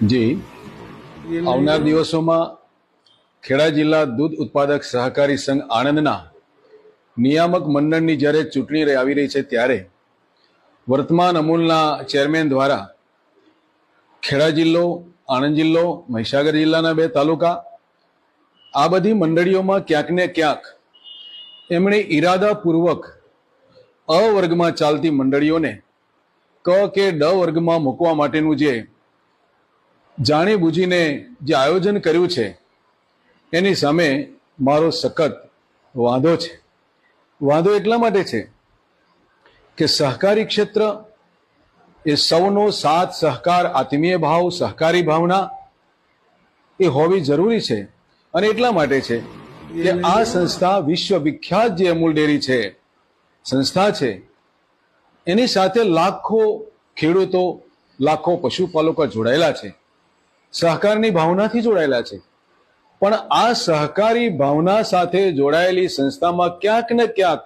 જી. આવનાર દિવસોમાં ખેડા જિલ્લા દૂધ ઉત્પાદક સહકારી સંઘ આણંદના નિયામક મંડળની જ્યારે ચૂંટણી આવી રહી છે ત્યારે વર્તમાન અમૂલના ચેરમેન દ્વારા ખેડા જિલ્લો આણંદ જિલ્લો મહીસાગર જિલ્લાના બે તાલુકા આ બધી મંડળીઓમાં ક્યાંક ને ક્યાંક એમણે ઈરાદાપૂર્વક અ વર્ગમાં ચાલતી મંડળીઓને ક કે ડ વર્ગમાં મૂકવા માટેનું જે જાણી બૂજીને જે આયોજન કર્યું છે, એની સામે મારો સખત વાંધો છે. વાંધો એટલા માટે છે કે સહકારી ક્ષેત્ર એ સૌનો સાથ, સહકાર, આત્મીય ભાવ, સહકારી ભાવના એ હોવી જરૂરી છે. અને એટલા માટે છે કે આ સંસ્થા વિશ્વ વિખ્યાત જે અમૂલ ડેરી છે, સંસ્થા છે, એની સાથે લાખો ખેડૂતો, લાખો પશુપાલકો જોડાયેલા છે. સહકારની ભાવનાથી જોડાયેલા છે. પણ આ સહકારી ભાવના સાથે જોડાયેલી સંસ્થામાં ક્યાંક ને ક્યાંક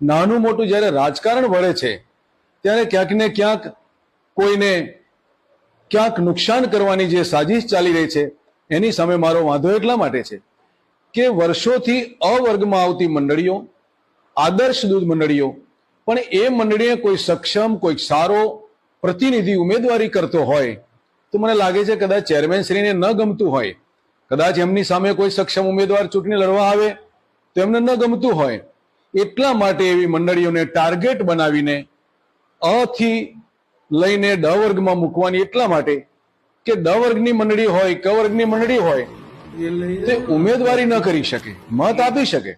નાનું મોટું જ્યારે રાજકારણ વળે છે, ત્યારે ક્યાંક ને ક્યાંક કોઈને ક્યાંક નુકસાન કરવાની જે સાજિશ ચાલી રહી છે, એની સામે મારો વાંધો એટલા માટે છે કે વર્ષોથી અવર્ગમાં આવતી મંડળીઓ, આદર્શ દૂધ મંડળીઓ, પણ એ મંડળીએ કોઈ સક્ષમ, કોઈ સારો પ્રતિનિધિ ઉમેદવારી કરતો હોય તો મને લાગે છે કદાચ ચેરમેન શ્રીને ન ગમતું હોય, કદાચ એમની સામે કોઈ સક્ષમ ઉમેદવાર ચૂંટણી લડવા આવે, તો એમને ન ગમતું હોય. એટલા માટે એવી મંડળીઓને ટાર્ગેટ બનાવીને અ થી લઈને ડ વર્ગમાં મૂકવાની એટલા માટે કે ડ વર્ગની મંડળી હોય, ક વર્ગની મંડળી હોય, તે ઉમેદવારી ન કરી શકે, મત આપી શકે.